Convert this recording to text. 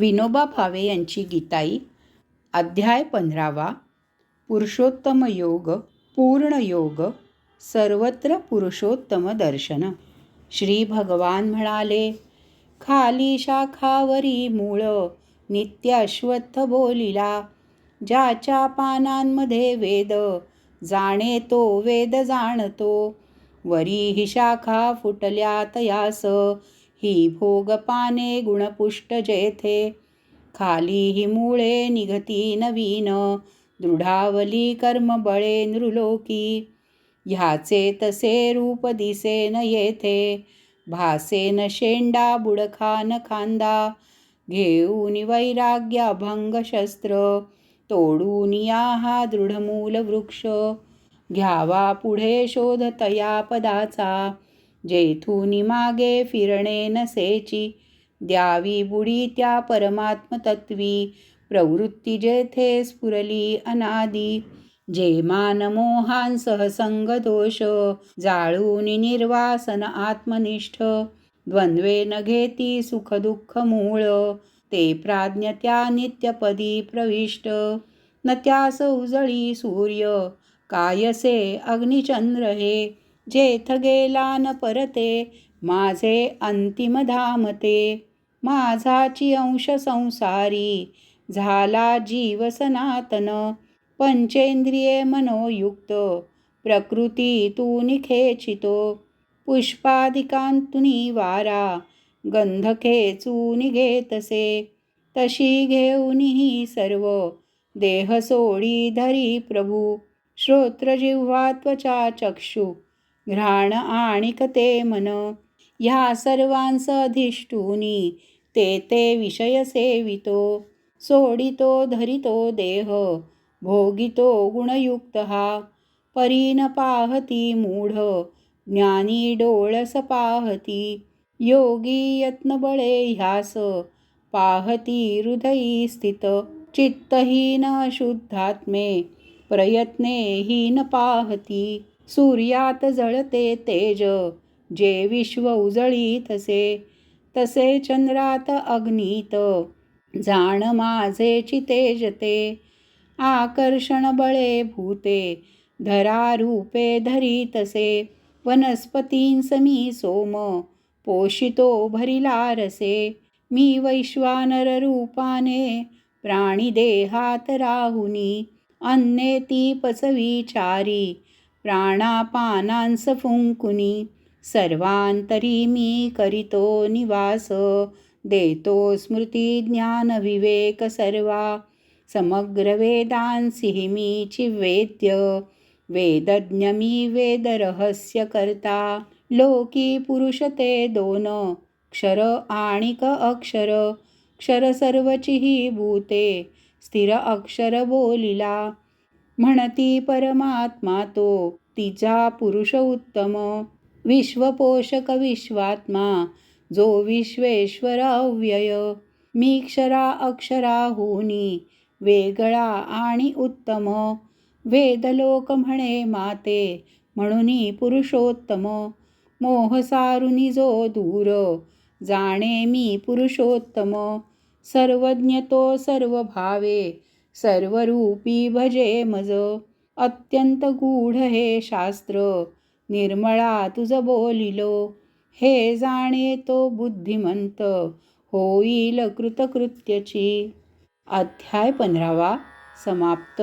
विनोबा भावे यांची गीताई अध्याय पंधरावा पुरुषोत्तम योग पूर्ण योग सर्वत्र पुरुषोत्तम दर्शन. श्री भगवान म्हणाले खाली शाखावरी मूळ नित्य अश्वत्थ बोलिला. ज्याच्या पानांमध्ये वेद जाणे तो वेद जाणतो. वरी ही शाखा फुटल्या तयास ही भोगपाने गुणपुष्ट जेथे. खाली ही मुळे निघती नवीन दृढावली कर्मबळे नृलोकी. ह्याचे तसे रूप दिसे न येथे भासे न शेंडा बुडखा न खांदा. घेऊन वैराग्य अभंग शस्त्र तोडून या हा दृढमूल वृक्ष. घ्यावा पुढे शोधतया पदाचा जेथूनी मागे फिरणे नसेची. द्यावी बुडी त्या परमात्मतत्वी. प्रवृत्ती जेथे स्फुरली अनादी. जे मान मोहान सहसंग दोष. जाळून निर्वासन आत्मनिष्ठ. द्वंद्वे न घेती सुख दुःख मूळ. ते प्राज्ञ त्या नित्यपदी प्रविष्ट. न त्यास उजळी सूर्य. कायसे अग्निचंद्र हे? जेथ गेला न परते माझे अंतिम धामते. माझाची अंश संसारी झाला जीव सनातन. पंचेंद्रिये मनोयुक्त प्रकृती तू निखेचितो पुष्पादिकांतुनी वारा गंध खेचून घेतसे. तशी घेऊनही सर्व देह सोडी धरी प्रभू. श्रोत्रजीव्हा त्वचा चक्षु घ्राण आणिक ते मन. ह्या सर्वांस अधिष्ठुनी ते ते विषय सेवितो. सोडितो धरितो देह भोगितो गुणयुक्त हा. परीन पाहती मूढ ज्ञानी डोळस पाहती. योगी यत्नबळे ह्यास पाहती हृदयी स्थित. चित्तहीन शुद्धात्मे प्रयत्नेहीन पाहती. सूर्यात जळते तेज. जे विश्व उजळी तसे तसे चंद्रात अग्नीत. जाण माझे चितेजते आकर्षण बळे भूते. धरा रूपे वनस्पतींस मी सोम. पोषितो भरिला रसे मी वैश्वानर रूपाने प्राणी देहात राहुनी. अन्ने ती पचविचारी प्राणापानांस फुंकुनी सर्वांतरी मी करितो निवास देतो स्मृती ज्ञान विवेक सर्वा समग्र वेदांसी मी चिवेद्य वेदज्ञ मी वेदरहस्य करता लोकी पुरुष ते दोन क्षर आणिक अक्षर क्षर सर्वचीही भूते स्थिर अक्षर बोलिला म्हणती परमात्मा तो तिचा पुरुष उत्तम. विश्वपोषक विश्वात्मा जो विश्वेश्वर अव्यय. मी क्षरा अक्षराहुनी वेगळा आणि उत्तम. वेदलोक म्हणे माते म्हणून पुरुषोत्तम. मोहसारुनी जो दूर जाणे मी पुरुषोत्तम. सर्वज्ञ तो सर्व भावे सर्वरूपी भजे मज. अत्यंत गूढ हे शास्त्र. निर्मळा तुझ बोलिलो. हे जाणे तो बुद्धिमंत. होईल कृतकृत्यची. अध्याय पंधरावा समाप्त.